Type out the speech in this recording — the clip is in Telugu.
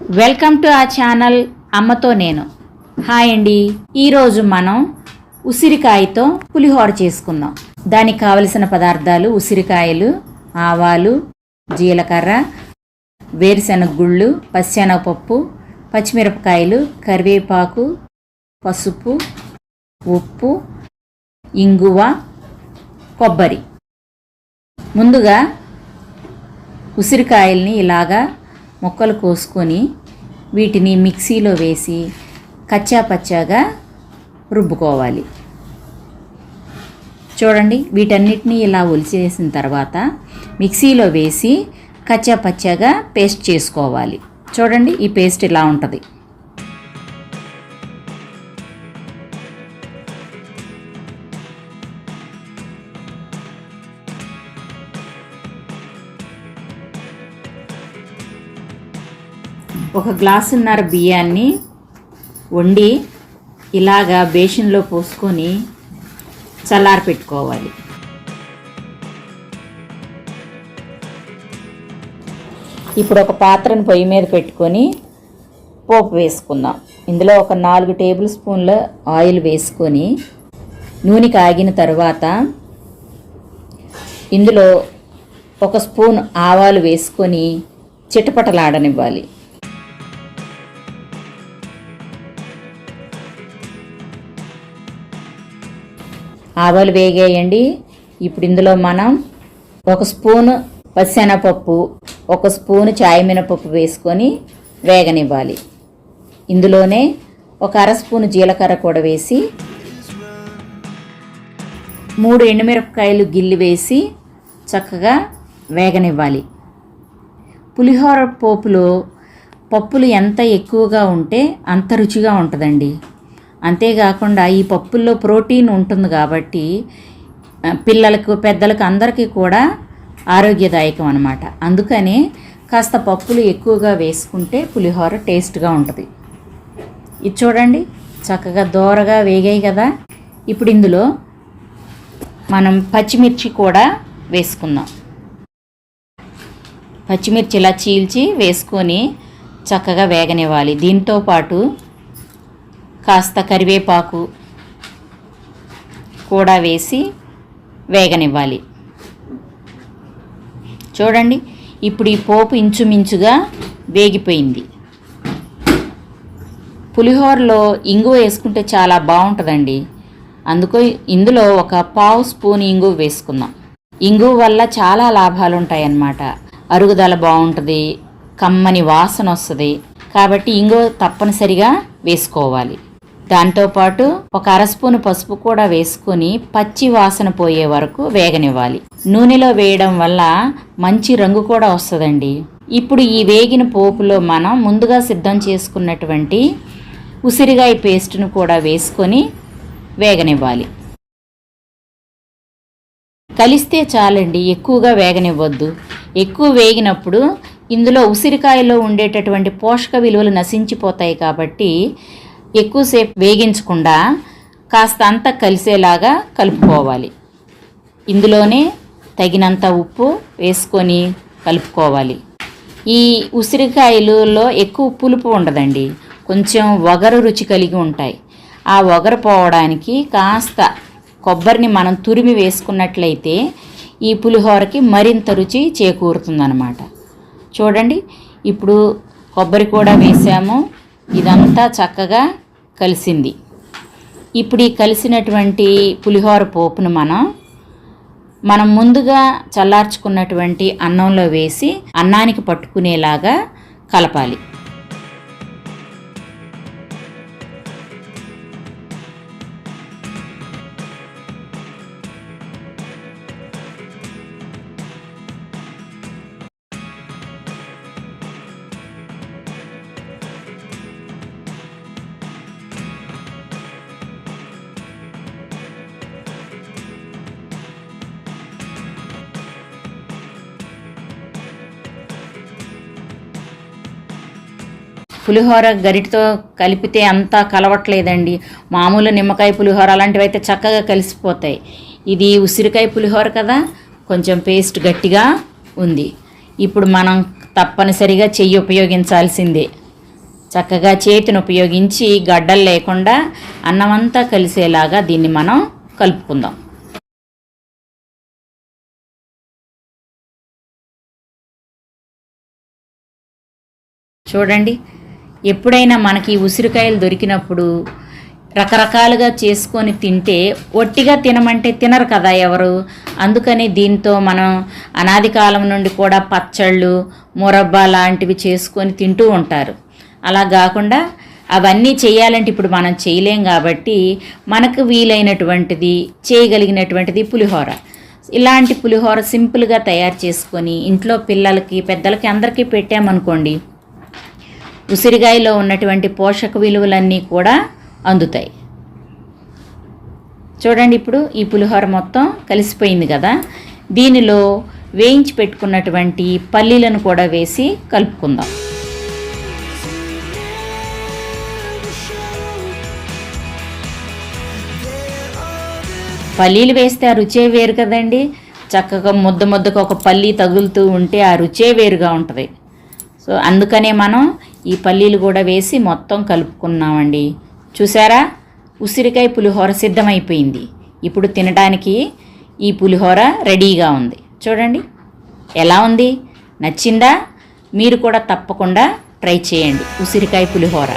వెల్కమ్ టు ఆ ఛానల్ అమ్మతో నేను. హాయ్ అండి. ఈరోజు మనం ఉసిరికాయతో పులిహోర చేసుకుందాం. దానికి కావలసిన పదార్థాలు ఉసిరికాయలు ఆవాలు జీలకర్ర వేరుశెనగ గుళ్ళు పచ్చెనగపప్పు పచ్చిమిరపకాయలు కరివేపాకు పసుపు ఉప్పు ఇంగువ కొబ్బరి. ముందుగా ఉసిరికాయల్ని ఇలాగా ముక్కలు కోసుకొని వీటిని మిక్సీలో వేసి కచ్చా పచ్చాగా రుబ్బుకోవాలి. చూడండి వీటన్నిటిని ఇలా ఒలిచేసిన తర్వాత మిక్సీలో వేసి కచ్చా పచ్చాగా పేస్ట్ చేసుకోవాలి. చూడండి ఈ పేస్ట్ ఇలా ఉంటుంది. ఒక గ్లాసున్నర బియ్యాన్ని వండి ఇలాగా బేషన్లో పోసుకొని చల్లారి పెట్టుకోవాలి. ఇప్పుడు ఒక పాత్రను పొయ్యి మీద పెట్టుకొని పోపు వేసుకుందాం. ఇందులో ఒక నాలుగు టేబుల్ స్పూన్ల ఆయిల్ వేసుకొని నూనె కాగిన తర్వాత ఇందులో ఒక స్పూన్ ఆవాలు వేసుకొని చిటపటలాడనివ్వాలి. ఆవాలు వేగేయండి. ఇప్పుడు ఇందులో మనం ఒక స్పూను పచ్చెనపప్పు ఒక స్పూను చాయ్ మినపప్పు వేసుకొని వేగనివ్వాలి. ఇందులోనే ఒక అర స్పూను జీలకర్ర కూడా వేసి మూడు ఎండుమిరపకాయలు గిల్లి వేసి చక్కగా వేగనివ్వాలి. పులిహోర పోపులో పప్పులు ఎంత ఎక్కువగా ఉంటే అంత రుచిగా ఉంటుందండి. అంతేకాకుండా ఈ పప్పుల్లో ప్రోటీన్ ఉంటుంది కాబట్టి పిల్లలకు పెద్దలకు అందరికీ కూడా ఆరోగ్యదాయకం అనమాట అందుకనే కాస్త పప్పులు ఎక్కువగా వేసుకుంటే పులిహోర టేస్ట్గా ఉంటుంది. ఇది చూడండి చక్కగా దోరగా వేగాయి కదా. ఇప్పుడు ఇందులో మనం పచ్చిమిర్చి కూడా వేసుకుందాం. పచ్చిమిర్చి ఇలా చీల్చి వేసుకొని చక్కగా వేగనివ్వాలి. దీంతో పాటు కాస్త కరివేపాకు కూడా వేసి వేగనివ్వాలి. చూడండి ఇప్పుడు ఈ పోపు ఇంచుమించుగా వేగిపోయింది. పులిహోరలో ఇంగువ వేసుకుంటే చాలా బాగుంటుందండి. అందుకో ఇందులో ఒక పావు స్పూన్ ఇంగువ వేసుకుందాం. ఇంగువ వల్ల చాలా లాభాలు ఉంటాయన్నమాట అరుగుదల బాగుంటుంది కమ్మని వాసన వస్తుంది కాబట్టి ఇంగువ తప్పనిసరిగా వేసుకోవాలి. దాంతోపాటు ఒక అరస్పూను పసుపు కూడా వేసుకొని పచ్చి వాసన పోయే వరకు వేగనివ్వాలి. నూనెలో వేయడం వల్ల మంచి రంగు కూడా వస్తుందండి. ఇప్పుడు ఈ వేగిన పోపులో మనం ముందుగా సిద్ధం చేసుకున్నటువంటి ఉసిరిగాయ పేస్ట్ను కూడా వేసుకొని వేగనివ్వాలి. కలిస్తే చాలండి ఎక్కువగా వేగనివ్వద్దు. ఎక్కువ వేగినప్పుడు ఇందులో ఉసిరికాయలో ఉండేటటువంటి పోషక విలువలు నశించిపోతాయి కాబట్టి ఎక్కువసేపు వేగించకుండా కాస్త అంతా కలిసేలాగా కలుపుకోవాలి. ఇందులోనే తగినంత ఉప్పు వేసుకొని కలుపుకోవాలి. ఈ ఉసిరికాయలలో ఎక్కువ పులుపు ఉండదండి. కొంచెం వగరు రుచి కలిగి ఉంటాయి. ఆ వగరు పోవడానికి కాస్త కొబ్బరిని మనం తురిమి వేసుకున్నట్లయితే ఈ పులిహోరకి మరింత రుచి చేకూరుతుందన్నమాట. చూడండి ఇప్పుడు కొబ్బరి కూడా వేసాము. ఇదంతా చక్కగా కలిసింది. ఇప్పుడు ఈ కలిసినటువంటి పులిహోర పోపును మనం మనం ముందుగా చల్లార్చుకున్నటువంటి అన్నంలో వేసి అన్నానికి పట్టుకునేలాగా కలపాలి. పులిహోర గరిటితో కలిపితే అంతా కలవట్లేదండి. మామూలు నిమ్మకాయ పులిహోర అలాంటివి అయితే చక్కగా కలిసిపోతాయి. ఇది ఉసిరికాయ పులిహోర కదా? కొంచెం పేస్ట్ గట్టిగా ఉంది. ఇప్పుడు మనం తప్పనిసరిగా చెయ్యి ఉపయోగించాల్సిందే. చక్కగా చేతిని ఉపయోగించి గడ్డలు లేకుండా అన్నమంతా కలిసేలాగా దీన్ని మనం కలుపుకుందాం. చూడండి ఎప్పుడైనా మనకి ఉసిరికాయలు దొరికినప్పుడు రకరకాలుగా చేసుకొని తింటే ఒట్టిగా తినమంటే తినరు కదా ఎవరు? అందుకని దీంతో మనం అనాది కాలం నుండి కూడా పచ్చళ్ళు మురబ్బా లాంటివి చేసుకొని తింటూ ఉంటారు. అలా కాకుండా అవన్నీ చేయాలంటే ఇప్పుడు మనం చేయలేం కాబట్టి మనకు వీలైనటువంటిది చేయగలిగినటువంటిది పులిహోర. ఇలాంటి పులిహోర సింపుల్గా తయారు చేసుకొని ఇంట్లో పిల్లలకి పెద్దలకి అందరికీ పెట్టామనుకోండి ఉసిరికాయలో ఉన్నటువంటి పోషక విలువలన్నీ కూడా అందుతాయి. చూడండి ఇప్పుడు ఈ పులిహోర మొత్తం కలిసిపోయింది కదా. దీనిలో వేయించి పెట్టుకున్నటువంటి పల్లీలను కూడా వేసి కలుపుకుందాం. పల్లీలు వేస్తే ఆ రుచే వేరు కదండి. చక్కగా ముద్ద ముద్దకు ఒక పల్లీ తగులుతూ ఉంటే ఆ రుచే వేరుగా ఉంటుంది. సో అందుకనే మనం ఈ పల్లీలు కూడా వేసి మొత్తం కలుపుకున్నామండి. చూసారా? ఉసిరికాయ పులిహోర సిద్ధమైపోయింది. ఇప్పుడు తినడానికి ఈ పులిహోర రెడీగా ఉంది. చూడండి. ఎలా ఉంది? నచ్చిందా? మీరు కూడా తప్పకుండా ట్రై చేయండి ఉసిరికాయ పులిహోర.